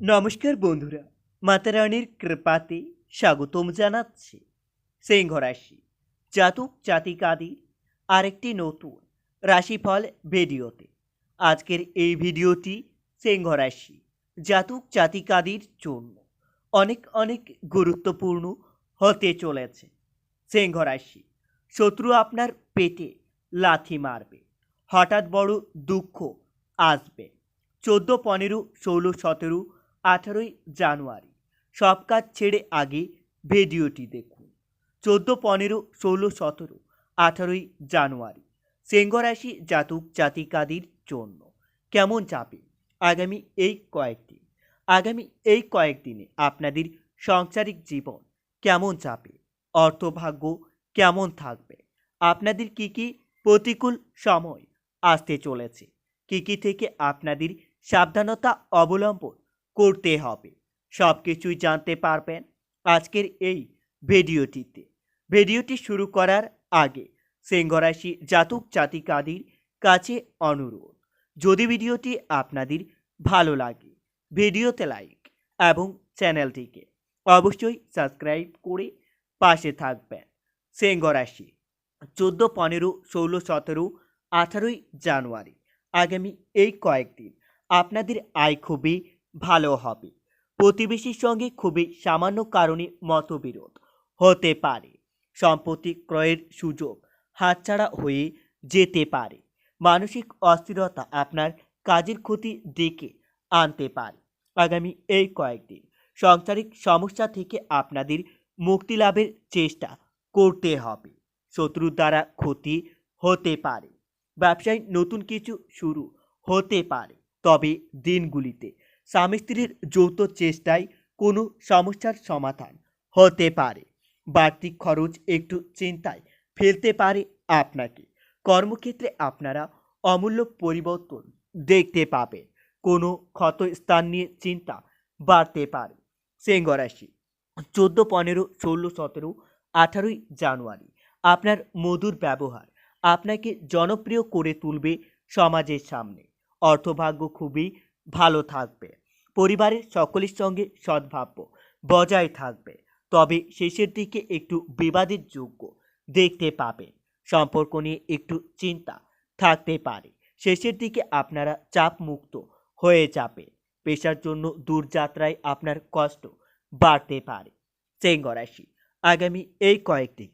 নমস্কার বন্ধুরা মাতারানীর কৃপাতে স্বাগতম জানাচ্ছি সিংহ রাশি। জাতক জাতিকাদের আরেকটি নতুন রাশিফল ভিডিওতে। আজকের এই ভিডিওটি সিংহ রাশি, জাতক জাতিকাদের জন্য অনেক অনেক গুরুত্বপূর্ণ হতে চলেছে। সিংহ রাশি, শত্রু আপনার পেটে লাথি মারবে, হঠাৎ বড় দুঃখ আসবে। চোদ্দ, পনেরো, ষোলো, সতেরো আঠারোই জানুয়ারি। সব কাজ ছেড়ে আগে ভিডিওটি দেখুন। চোদ্দ, পনেরো, ষোলো, সতেরো, আঠারোই জানুয়ারি। সিংহ রাশি জাতক জাতিকাদের জন্য কেমন চাপে আগামী এই কয়েকদিন? আগামী এই কয়েকদিনে আপনাদের সাংসারিক জীবন কেমন চাপে অর্থভাগ্য কেমন থাকবে? আপনাদের কি কি প্রতিকূল সময় আসতে চলেছে? কি কি থেকে আপনাদের সাবধানতা অবলম্বন করতে হবে। সব কিছুই জানতে পারবেন আজকের এই ভিডিওটিতে। ভিডিওটি শুরু করার আগে সিংহরাশি জাতক জাতিকাদের কাছে অনুরোধ, যদি ভিডিওটি আপনাদের ভালো লাগে, ভিডিওতে লাইক এবং চ্যানেলটিকে অবশ্যই সাবস্ক্রাইব করে পাশে থাকবেন। সিংহরাশি, চোদ্দ, পনেরো, ষোলো, সতেরো, আঠারোই জানুয়ারি আগামী এই কয়েকদিন আপনাদের আয় খুবই ভালো হবে। প্রতিবেশীর সঙ্গে খুবই সামান্য কারণে মতবিরোধ হতে পারে। সম্পত্তি ক্রয়ের সুযোগ হাতছাড়া হয়ে যেতে পারে। মানসিক অস্থিরতা আপনার কাজের ক্ষতি ডেকে আনতে পারে। আগামী এই কয়েকদিন সাংসারিক সমস্যা থেকে আপনাদের মুক্তি লাভের চেষ্টা করতে হবে। শত্রুর দ্বারা ক্ষতি হতে পারে। ব্যবসায় নতুন কিছু শুরু হতে পারে। তবে দিনগুলিতে স্বামী স্ত্রীর যৌথ চেষ্টায় কোনো সমস্যার সমাধান হতে পারে। বাড়তি খরচ একটু চিন্তায় ফেলতে পারে আপনাকে। কর্মক্ষেত্রে আপনারা অমূল্য পরিবর্তন দেখতে পাবেন। কোনো ক্ষত স্থান নিয়ে চিন্তা বাড়তে পারে। সিংহ রাশি, চোদ্দ, পনেরো, ষোলো, সতেরো, আঠারোই জানুয়ারি। আপনার মধুর ব্যবহার আপনাকে জনপ্রিয় করে তুলবে সমাজের সামনে। অর্থভাগ্য খুবই ভালো থাকবে। পরিবারের সকলের সঙ্গে সদ্ভাব্য বজায় থাকবে। তবে শেষের দিকে একটু বিবাদের যোগ্য দেখতে পাবেন সম্পর্ক নিয়ে একটু চিন্তা থাকতে পারে। শেষের দিকে আপনারা চাপ মুক্ত হয়ে যাবে। পেশার জন্য দূরযাত্রায় আপনার কষ্ট বাড়তে পারে। সিংহ রাশি, আগামী এই কয়েকদিন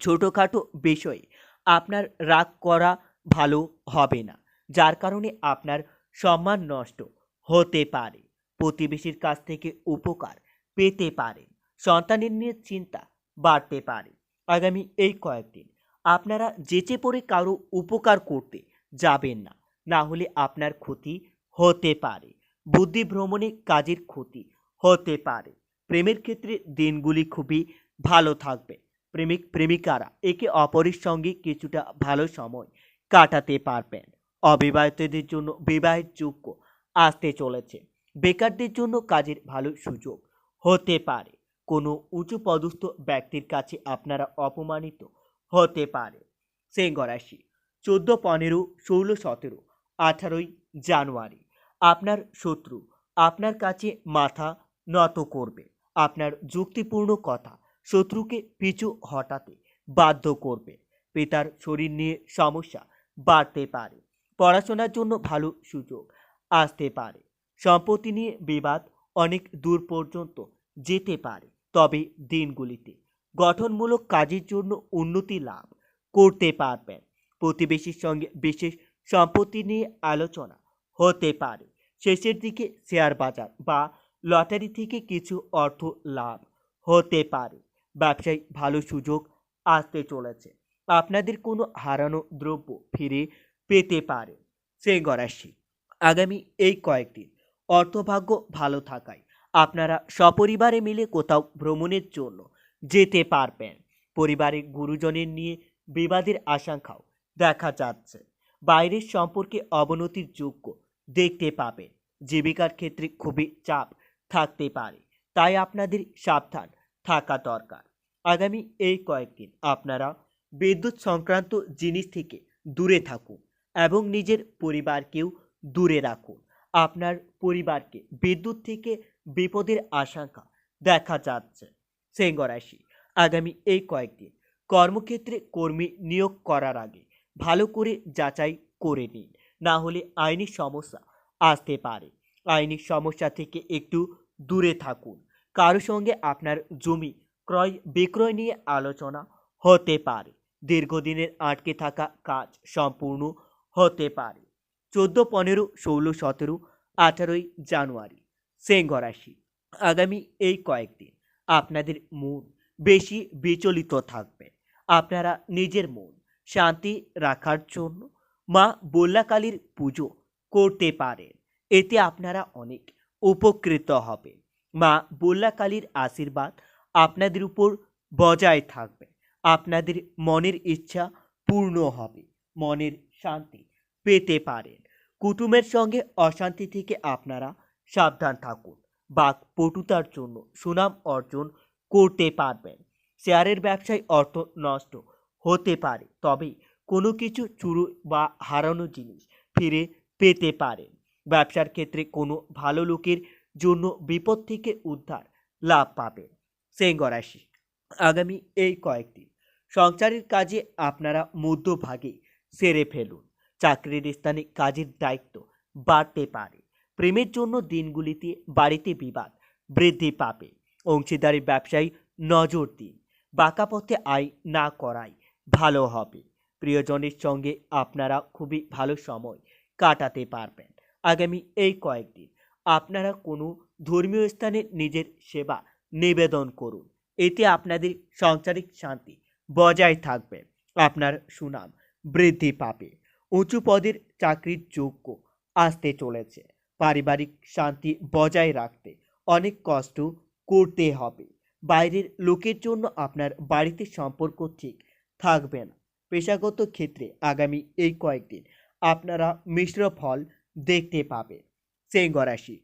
ছোটোখাটো বিষয়ে আপনার রাগ করা ভালো হবে না। যার কারণে আপনার সম্মান নষ্ট হতে পারে। প্রতিবেশীর কাছ থেকে উপকার পেতে পারেন সন্তানের নিয়ে চিন্তা বাড়তে পারে। আগামী এই কয়েকদিন আপনারা যেচে পড়ে কারও উপকার করতে যাবেন না। না হলে আপনার ক্ষতি হতে পারে। বুদ্ধি ভ্রমণে কাজের ক্ষতি হতে পারে। প্রেমের ক্ষেত্রে দিনগুলি খুবই ভালো থাকবে। প্রেমিক প্রেমিকারা একে অপরের সঙ্গে কিছুটা ভালো সময় কাটাতে পারবেন। অবিবাহিতদের জন্য বিবাহের যোগ্য আসতে চলেছে। বেকারদের জন্য কাজের ভালো সুযোগ হতে পারে। কোনো উঁচু পদস্থ ব্যক্তির কাছে আপনারা অপমানিত হতে পারে। সিংহ রাশি, চোদ্দ, পনেরো, ষোলো, সতেরো, আঠারোই জানুয়ারি। আপনার শত্রু আপনার কাছে মাথা নত করবে। আপনার যুক্তিপূর্ণ কথা শত্রুকে পিছু হটাতে বাধ্য করবে। পিতার শরীর নিয়ে সমস্যা বাড়তে পারে। পড়াশোনার জন্য ভালো সুযোগ আসতে পারে। সম্পত্তি নিয়ে বিবাদ অনেক দূর পর্যন্ত যেতে পারে। তবে দিনগুলিতে গঠনমূলক কাজের জন্য উন্নতি লাভ করতে পারবেন। প্রতিবেশীর সঙ্গে বিশেষ সম্পত্তি নিয়ে আলোচনা হতে পারে। শেষের দিকে শেয়ার বাজার বা লটারি থেকে কিছু অর্থ লাভ হতে পারে। ব্যবসায় ভালো সুযোগ আসতে চলেছে। আপনাদের কোনো হারানো দ্রব্য ফিরে পেতে পারে। সিংহ রাশি আগামী এই কয়েকদিন অর্থভাগ্য ভালো থাকায় আপনারা সপরিবারে মিলে কোথাও ভ্রমণের জন্য যেতে পারবেন। পরিবারের গুরুজনের নিয়ে বিবাদের আশঙ্কাও দেখা যাচ্ছে। বাইরের সম্পর্কে অবনতির যোগ্য দেখতে পাবেন। জীবিকার ক্ষেত্রে খুবই চাপ থাকতে পারে। তাই আপনাদের সাবধান থাকা দরকার। আগামী এই কয়েকদিন আপনারা বিদ্যুৎ সংক্রান্ত জিনিস থেকে দূরে থাকুন। এবং নিজের পরিবারকেও দূরে রাখুন। আপনার পরিবারকে বিদ্যুৎ থেকে বিপদের আশঙ্কা দেখা যাচ্ছে। সিংহ রাশি, আগামী এই কয়েকদিন কর্মক্ষেত্রে কর্মী নিয়োগ করার আগে ভালো করে যাচাই করে নিন। না হলে আইনি সমস্যা আসতে পারে। আইনি সমস্যা থেকে একটু দূরে থাকুন। কারও সঙ্গে আপনার জমি ক্রয় বিক্রয় নিয়ে আলোচনা হতে পারে। দীর্ঘদিনের আটকে থাকা কাজ সম্পূর্ণ হতে পারে। চোদ্দ, পনেরো, ষোলো, সতেরো, আঠারোই জানুয়ারি সিংহ রাশি। আগামী এই কয়েকদিন আপনাদের মন বেশি বিচলিত থাকবে। আপনারা নিজের মন শান্তি রাখার জন্য মা বল্লাকালীর পুজো করতে পারেন। এতে আপনারা অনেক উপকৃত হবে মা বল্লাকালীর আশীর্বাদ আপনাদের উপর বজায় থাকবে। আপনাদের মনের ইচ্ছা পূর্ণ হবে। মনের শান্তি পেতে পারেন। কুটুমের সঙ্গে অশান্তি থেকে আপনারা সাবধান থাকুন। বাক পটুতার জন্য সুনাম অর্জন করতে পারবেন। শেয়ারের ব্যবসায় অর্থ নষ্ট হতে পারে, তবে কোনো কিছু চুরু বা হারানো জিনিস ফিরে পেতে পারেন। ব্যবসার ক্ষেত্রে কোনো ভালো লোকের জন্য বিপদ থেকে উদ্ধার লাভ পাবেন। সিংহ রাশি, আগামী এই কয়েকদিন, সংসারের কাজে আপনারা মধ্যভাগে সেরে ফেলুন। চাকরির স্থানে কাজের দায়িত্ব বাড়তে পারে। প্রেমের জন্য দিনগুলিতে, বাড়িতে বিবাদ বৃদ্ধি পাবে। অংশীদারি ব্যবসায়ী নজর দিন। বাঁকা পথে আয় না করাই ভালো হবে। প্রিয়জনের সঙ্গে আপনারা খুবই ভালো সময় কাটাতে পারবেন। আগামী এই কয়েকদিন আপনারা কোনো ধর্মীয় স্থানে নিজের সেবা নিবেদন করুন। এতে আপনাদের সাংসারিক শান্তি বজায় থাকবে। আপনার সুনাম বৃদ্ধি পাবে। উঁচু পদের চাকরির যোগ্য আসতে চলেছে। পারিবারিক শান্তি বজায় রাখতে অনেক কষ্ট করতে হবে। বাইরের লোকের জন্য আপনার বাড়িতে সম্পর্ক ঠিক থাকবে না। পেশাগত ক্ষেত্রে আগামী এই কয়েকদিন আপনারা মিশ্র ফল দেখতে পাবেন। রাশি,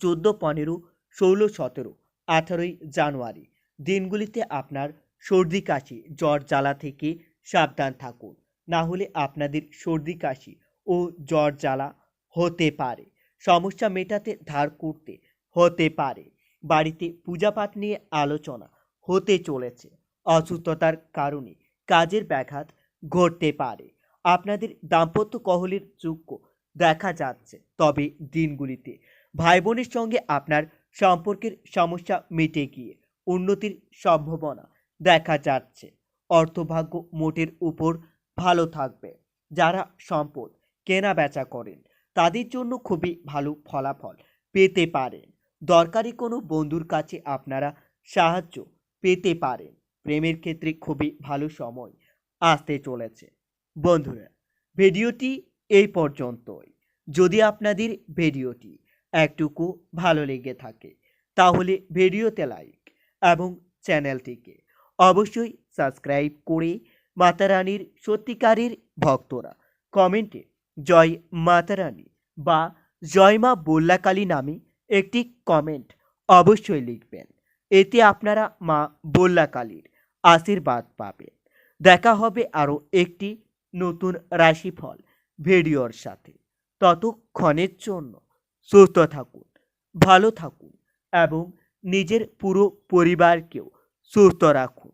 চোদ্দ, পনেরো, ষোলো, সতেরো, আঠারোই জানুয়ারি। দিনগুলিতে আপনার সর্দি, কাশি, জ্বর, জ্বালা থেকে সাবধান থাকুন। না হলে আপনাদের সর্দি, কাশি ও জ্বর জ্বালা হতে পারে। সমস্যা মেটাতে ধার করতে হতে পারে। বাড়িতে পূজাপাঠ নিয়ে আলোচনা হতে চলেছে। অসুস্থতার কারণে কাজের ব্যাঘাত ঘটতে পারে। আপনাদের দাম্পত্য কহলের যোগ্য দেখা যাচ্ছে। তবে দিনগুলিতে ভাই বোনের সঙ্গে আপনার সম্পর্কের সমস্যা মিটে গিয়ে উন্নতির সম্ভাবনা দেখা যাচ্ছে। অর্থভাগ্য মোটের উপর ভালো থাকবে। যারা সম্পদ কেনা বেচা করেন, তাদের জন্য খুবই ভালো ফলাফল পেতে পারেন। দরকারি কোনো বন্ধুর কাছে আপনারা সাহায্য পেতে পারেন। প্রেমের ক্ষেত্রে খুবই ভালো সময় আসতে চলেছে। বন্ধুরা, ভিডিওটি এই পর্যন্তই। যদি আপনাদের ভিডিওটি একটুকু ভালো লেগে থাকে, তাহলে ভিডিওতে লাইক এবং চ্যানেলটিকে অবশ্যই সাবস্ক্রাইব করে মাতারানীর সত্যিকারের ভক্তরা। কমেন্টে, জয় মাতারানী বা জয় মা বল্লাকালী নামে একটি কমেন্ট অবশ্যই লিখবেন। এতে আপনারা মা বল্লাকালীর আশীর্বাদ পাবেন। দেখা হবে আরও একটি নতুন রাশিফল ভিডিওর সাথে। ততক্ষণের জন্য সুস্থ থাকুন, ভালো থাকুন এবং নিজের পুরো পরিবারকেও সুস্থ রাখুন।